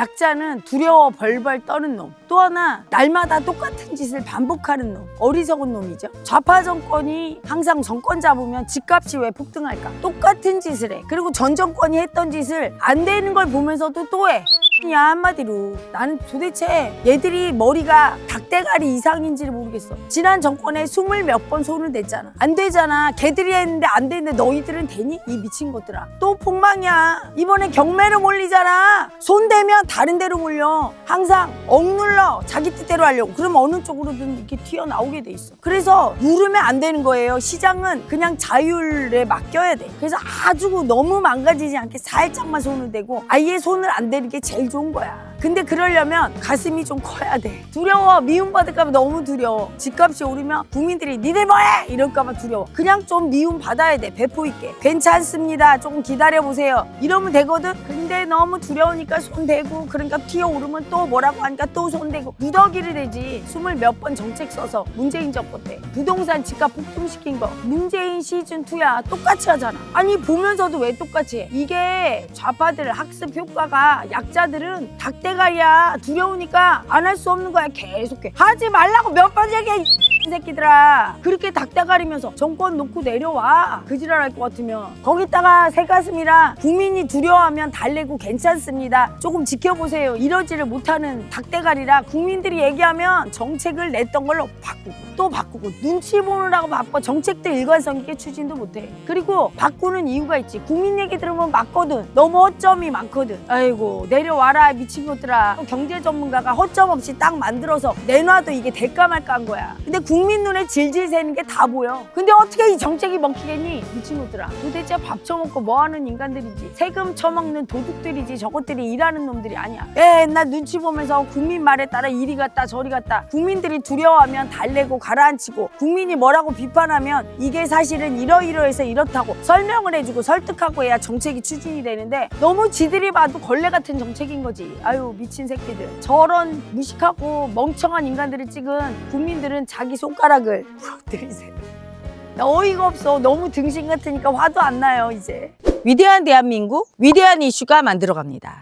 약자는 두려워 벌벌 떠는 놈. 또 하나 날마다 똑같은 짓을 반복하는 놈. 어리석은 놈이죠. 좌파 정권이 항상 정권 잡으면 집값이 왜 폭등할까? 똑같은 짓을 해. 그리고 전 정권이 했던 짓을 안 되는 걸 보면서도 또 해. 야 한마디로 나는 도대체 얘들이 머리가 닭대가리 이상인지를 모르겠어. 지난 정권에 스물 몇 번 손을 댔잖아. 안 되잖아. 걔들이 했는데 안 되는데 너희들은 되니? 이 미친 것들아. 또 폭망이야. 이번에 경매로 몰리잖아. 손 대면 다른 데로 몰려. 항상 억눌러 자기 뜻대로 하려고. 그럼 어느 쪽으로든 이렇게 튀어나오게 돼 있어. 그래서 누르면 안 되는 거예요. 시장은 그냥 자율에 맡겨야 돼. 그래서 아주 너무 망가지지 않게 살짝만 손을 대고 아예 손을 안 대는 게 제일 좋은 거야. 근데 그러려면 가슴이 좀 커야 돼. 두려워. 미움받을까봐 너무 두려워. 집값이 오르면 국민들이 니들 뭐해? 이럴까봐 두려워. 그냥 좀 미움 받아야 돼. 배포 있게. 괜찮습니다. 조금 기다려보세요. 이러면 되거든? 근데 너무 두려우니까 손 대고 그러니까 튀어오르면 또 뭐라고 하니까 또 손 대고 누더기를 대지. 스물 몇 번 정책 써서 문재인 정권 때 부동산 집값 폭등시킨 거 문재인 시즌2야. 똑같이 하잖아. 아니 보면서도 왜 똑같이 해? 이게 좌파들 학습 효과가 약자들은 닭대 가리야. 두려우니까 안 할 수 없는 거야. 계속해. 하지 말라고 몇 번 얘기해. 이 새끼들아. 그렇게 닭다가리면서 정권 놓고 내려와. 그지랄 할 것 같으면. 거기다가 새가슴이랑 국민이 두려워하면 달래고 괜찮습니다. 조금 지켜보세요. 이러지를 못하는 닭대가리라 국민들이 얘기하면 정책을 냈던 걸로 바꾸고 또 바꾸고 눈치 보느라고 바빠 정책도 일관성 있게 추진도 못해. 그리고 바꾸는 이유가 있지. 국민 얘기 들으면 맞거든. 너무 허점이 많거든. 아이고 내려와라 미친 것들아. 경제 전문가가 허점 없이 딱 만들어서 내놔도 이게 될까 말까 한 거야. 근데 국민 눈에 질질 새는 게 다 보여. 근데 어떻게 이 정책이 먹히겠니? 미친 것들아. 도대체 밥 처먹고 뭐 하는 인간들이지? 세금 처먹는 도둑들이지? 저것들이 일하는 놈들이 아니야. 맨날 눈치 보면서 국민 말에 따라 이리 갔다 저리 갔다. 국민들이 두려워하면 달래고 가라앉히고 국민이 뭐라고 비판하면 이게 사실은 이러이러해서 이렇다고 설명을 해주고 설득하고 해야 정책이 추진이 되는데 너무 지들이 봐도 걸레 같은 정책인 거지. 아유 미친 새끼들. 저런 무식하고 멍청한 인간들을 찍은 국민들은 자기 손가락을 부러뜨리세요. 나 어이가 없어. 너무 등신 같으니까 화도 안 나요 이제. 위대한 대한민국 위대한 이슈가 만들어갑니다